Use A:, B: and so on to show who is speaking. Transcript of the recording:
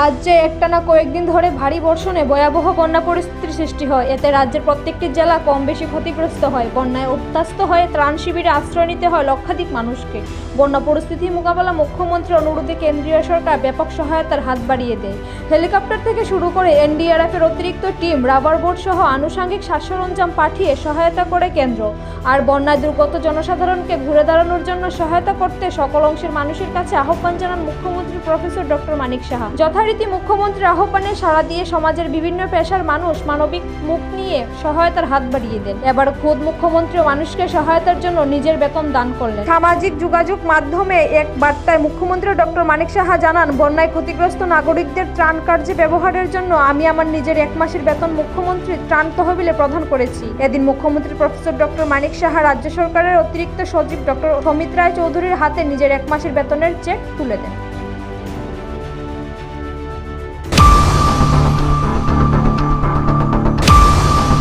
A: রাজ্যে একটানা কয়েকদিন ধরে ভারী বর্ষণে ভয়াবহ বন্যা পরিস্থিতির সৃষ্টি হয়। এতে রাজ্যের প্রত্যেকটি জেলা কম বেশি ক্ষতিগ্রস্ত হয়। বন্যায় উত্তাস্ত হয়ে ত্রাণ শিবিরে আশ্রয় নিতে হয় লক্ষাধিক মানুষকে। বন্যা পরিস্থিতি মোকাবেলা মুখ্যমন্ত্রী অনুরোধে কেন্দ্রীয় সরকার ব্যাপক সহায়তার হাত বাড়িয়ে দেয়। হেলিকপ্টার থেকে শুরু করে এনডিআরএফের অতিরিক্ত টিম, রাবার বোট সহ আনুষঙ্গিক সরঞ্জাম পাঠিয়ে সহায়তা করে কেন্দ্র। আর বন্যায় দুর্গত জনসাধারণকে ঘুরে দাঁড়ানোর জন্য সহায়তা করতে সকল অংশের মানুষের কাছে আহ্বান জানান মুখ্যমন্ত্রী প্রফেসর ডক্টর মানিক সাহা। যথারীতি মুখ্যমন্ত্রীর আহ্বানে সাড়া দিয়ে সমাজের বিভিন্ন পেশার মানুষ মানবিক মুখ নিয়ে সহায়তার হাত বাড়িয়ে দেন। এবার খোদ মুখ্যমন্ত্রী মানুষকে সহায়তার জন্য নিজের বেতন দান করলেন। সামাজিক যোগাযোগ মাধ্যমে এক বার্তায় মুখ্যমন্ত্রী ডক্টর মানিক সাহা জানান, বন্যায় ক্ষতিগ্রস্ত নাগরিকদের ত্রাণ কার্যে ব্যবহারের জন্য আমি আমার নিজের এক মাসের বেতন মুখ্যমন্ত্রী ত্রাণ তহবিলে প্রদান করেছি। এদিন মুখ্যমন্ত্রী প্রফেসর ডক্টর মানিক সাহা রাজ্য সরকারের অতিরিক্ত সচিব ডক্টর সমিত রায় চৌধুরীর হাতে নিজের এক মাসের বেতনের চেক তুলে দেন।